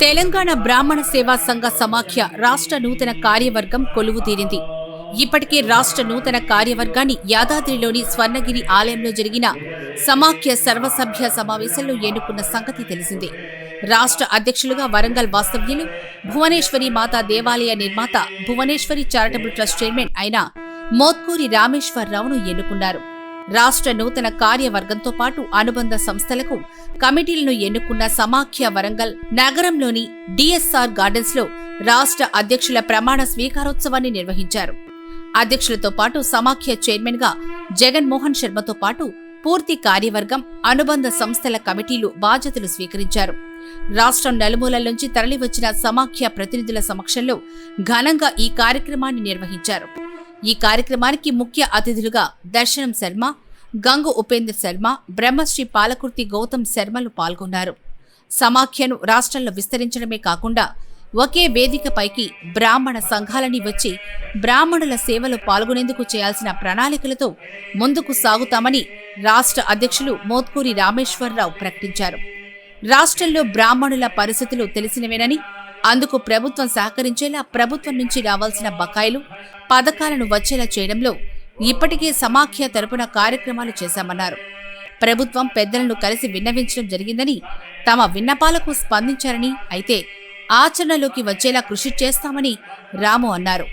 తెలంగాణ బ్రాహ్మణ సేవా సంఘ సమాఖ్య రాష్ట్ర నూతన కార్యవర్గం కొలువు తీరింది. ఇప్పటికే రాష్ట్ర నూతన కార్యవర్గాన్ని యాదాద్రిలోని స్వర్ణగిరి ఆలయంలో జరిగిన సమాఖ్య సర్వసభ్య సమావేశంలో ఎన్నుకున్న సంగతి తెలిసిందే. రాష్ట్ర అధ్యక్షులుగా వరంగల్ వాస్తవ్యులు భువనేశ్వరి మాతా దేవాలయ నిర్మాత భువనేశ్వరి చారిటబుల్ ట్రస్ట్ చైర్మన్ అయిన మోత్కూరి రామేశ్వరరావును ఎన్నుకున్నారు. రాష్ట్ర నూతన కార్యవర్గంతో పాటు అనుబంధ సంస్థలకు కమిటీలను ఎన్నుకున్న సమాఖ్య వరంగల్ నగరంలోని డిఎస్ఆర్ గార్డెన్స్లో రాష్ట్ర అధ్యక్షుల ప్రమాణ స్వీకారోత్సవాన్ని నిర్వహించారు. అధ్యక్షులతో పాటు సమాఖ్య చైర్మన్గా జగన్మోహన్ శర్మతో పాటు పూర్తి కార్యవర్గం అనుబంధ సంస్థల కమిటీలు బాధ్యతలు స్వీకరించారు. రాష్ట్రం నలుమూలల నుంచి తరలివచ్చిన సమాఖ్య ప్రతినిధుల సమక్షంలో ఘనంగా ఈ కార్యక్రమాన్ని నిర్వహించారు. ఈ కార్యక్రమానికి ముఖ్య అతిథులుగా దర్శనం శర్మ గంగు ఉపేందర్ శర్మ బ్రహ్మశ్రీ పాలకుర్తి గౌతమ్ శర్మలు పాల్గొన్నారు. సమాఖ్యను రాష్ట్రంలో విస్తరించడమే కాకుండా ఒకే వేదికపైకి బ్రాహ్మణ సంఘాలని వచ్చి బ్రాహ్మణుల సేవలో పాల్గొనేందుకు చేయాల్సిన ప్రణాళికలతో ముందుకు సాగుతామని రాష్ట్ర అధ్యక్షులు మోత్కూరి రామేశ్వరరావు ప్రకటించారు. రాష్ట్రంలో బ్రాహ్మణుల పరిస్థితులు తెలిసినవేనని అందుకు ప్రభుత్వం సహకరించేలా ప్రభుత్వం నుంచి రావాల్సిన బకాయిలు పథకాలను వచ్చేలా చేయడంలో ఇప్పటికే సమాఖ్య తరపున కార్యక్రమాలు చేశామన్నారు. ప్రభుత్వం పెద్దలను కలిసి విన్నవించడం జరిగిందని తమ విన్నపాలకు స్పందించారని అయితే ఆచరణలోకి వచ్చేలా కృషి చేస్తామని రాము అన్నారు.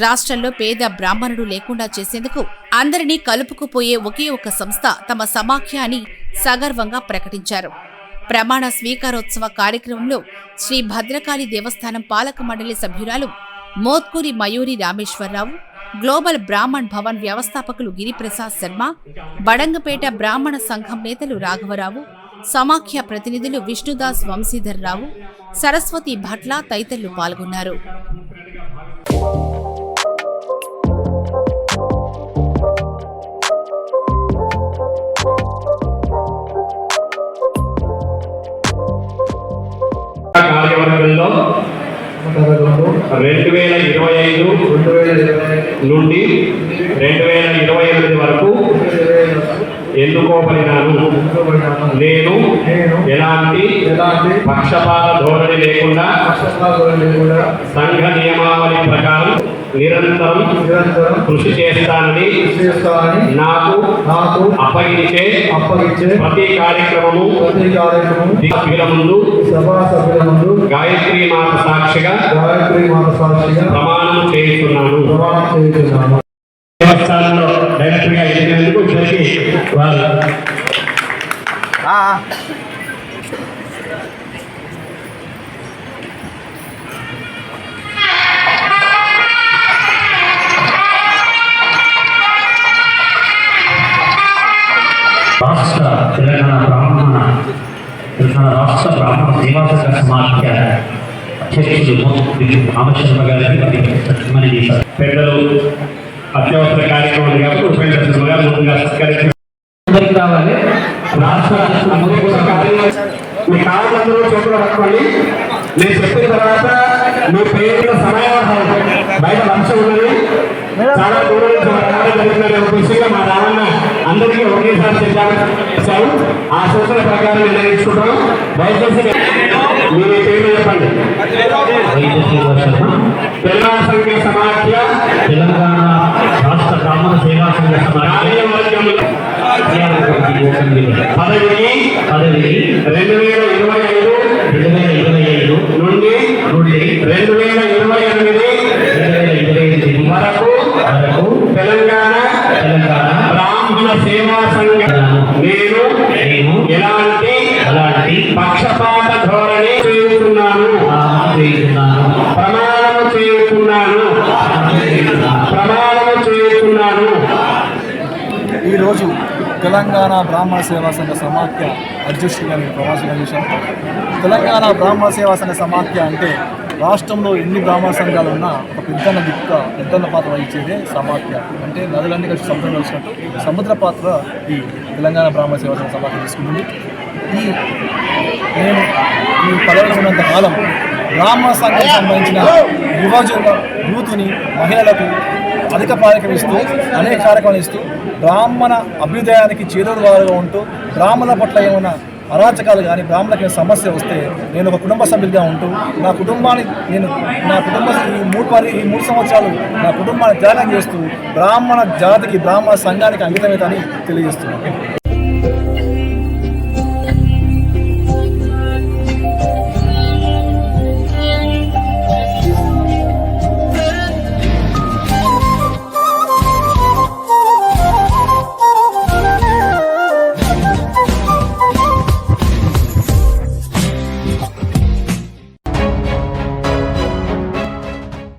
రాష్ట్రంలో పేద బ్రాహ్మణుడు లేకుండా చేసేందుకు అందరినీ కలుపుకుపోయే ఒకే ఒక సంస్థ తమ సమాఖ్య అని సగర్వంగా ప్రకటించారు. ప్రమాణ స్వీకారోత్సవ కార్యక్రమంలో శ్రీ భద్రకాళి దేవస్థానం పాలక మండలి సభ్యురాలు మోత్కూరి మయూరి రామేశ్వరరావు గ్లోబల్ బ్రాహ్మణ్ భవన్ వ్యవస్థాపకులు గిరిప్రసాద్ శర్మ బడంగపేట బ్రాహ్మణ సంఘం నేతలు రాఘవరావు సమాఖ్య ప్రతినిధులు విష్ణుదాస్ వంశీధర్ రావు సరస్వతి భట్ల తదితరులు పాల్గొన్నారు. రెండు వేల ఇరవై ఐదు నుండి రెండు వేల ఇరవై ఎనిమిది వరకు ఎన్నుకోబడినాను. నేను ఎలాంటి పక్షపాత ధోరణి లేకుండా సంఘ నియమావళి ప్రకారం నిరంతరం కృషి చేస్తానని నాకు నాకు అప్పగించే అప్పగించే ప్రతి కార్యక్రమము ప్రతి కార్యక్రమం సభ్యుల ముందు సభా సభ్యుల ముందు గాయత్రి మాత సాక్షిగా గాయత్రి మాత సాక్షిగా ప్రమాణం చేస్తున్నాను ప్రమాణం చేస్తున్నాను దేవస్థానంలో డైరెక్టర్గా ఎదిగినందుకు ఇద్దరికి వారు తెలంగాణ బ్రాహ్మణ తెలంగాణ రాష్ట్ర బ్రాహ్మణ సేవా సమాఖ్య అధ్యక్షుడు రామచంద్ర గారికి మరి చేశారు పెద్దలు అత్యవసర కార్యక్రమాలు కాబట్టి ఉపేంద్ర శర్మ గారు ముందుగా సత్కరించారు అందరికి రాష్ట్ర మీ కాళ్ళందరూ చోట్ల రక్కండి నేను చెప్పిన తర్వాత మీ పేర్ల సమయావధానం బయట వంశం ఉన్నది. చాలా దూరం నుంచి మా రావడం జరుగుతున్న ఉద్దేశంగా మా రావణ అందరికీ ఒకేసారి చెప్పారు ఆ సూచన ప్రకారం నిర్ణయించుకుంటాం. దయచేసి మీ పేర్లు చెప్పండి. తెలంగాణ సంఘ సమాఖ్య తెలంగాణ రాష్ట్ర బ్రాహ్మణ సేవా సంఘ పదవికి పదవికి రెండు వేల ఇరవై ఐదు రెండు వేల ఇరవై ఐదు నుండి నుండి రెండు వేల ఇరవై ఎనిమిది రెండు వేల ఇరవై ఎనిమిది వరకు వరకు తెలంగాణ సేవా సంఘం నేను నేను ఎలాంటి అలాంటి పక్షపాత ధోరణి చేస్తున్నాను ప్రమాణం చేస్తున్నాను ప్రమాణం చేస్తున్నాను ప్రమాణం చేస్తున్నాను ఈరోజు తెలంగాణ బ్రాహ్మణ సేవా సంఘ సమాఖ్య అధ్యక్షుడిగా నేను ప్రవాసం చేశాను తెలంగాణ బ్రాహ్మణ సేవా సంఘ సమాఖ్య అంటే రాష్ట్రంలో ఎన్ని బ్రాహ్మణ సంఘాలు ఉన్నా ఒక పెద్దన్న దిక్క పెద్దన్న పాత్ర వహించేదే సమాఖ్య. అంటే నదులన్నీ కలిసి సముద్రం వచ్చినట్టు సముద్ర పాత్ర ఈ తెలంగాణ బ్రాహ్మణ సేవా సమాఖ్య తీసుకుంటుంది. ఈ నేను ఈ పదవిలో ఉన్నంత కాలం బ్రాహ్మణ సంఘానికి సంబంధించిన యువజన యూత్ని మహిళలకు అధిక ప్రాధాన్యత ఇస్తూ అనేక కార్యక్రమాలు ఇస్తూ బ్రాహ్మణ అభ్యుదయానికి చేదోడు ఉంటూ బ్రాహ్మణ పట్ల ఏమైనా అరాచకాలు కానీ బ్రాహ్మణులకి సమస్య వస్తే నేను ఒక కుటుంబ సభ్యుడిగా ఉంటూ నా కుటుంబాన్ని నేను నా కుటుంబ ఈ మూడు పరి ఈ మూడు సంవత్సరాలు నా కుటుంబాన్ని త్యాగం చేస్తూ బ్రాహ్మణ జాతికి బ్రాహ్మణ సంఘానికి అంకితమవుతానని తెలియజేస్తున్నాను.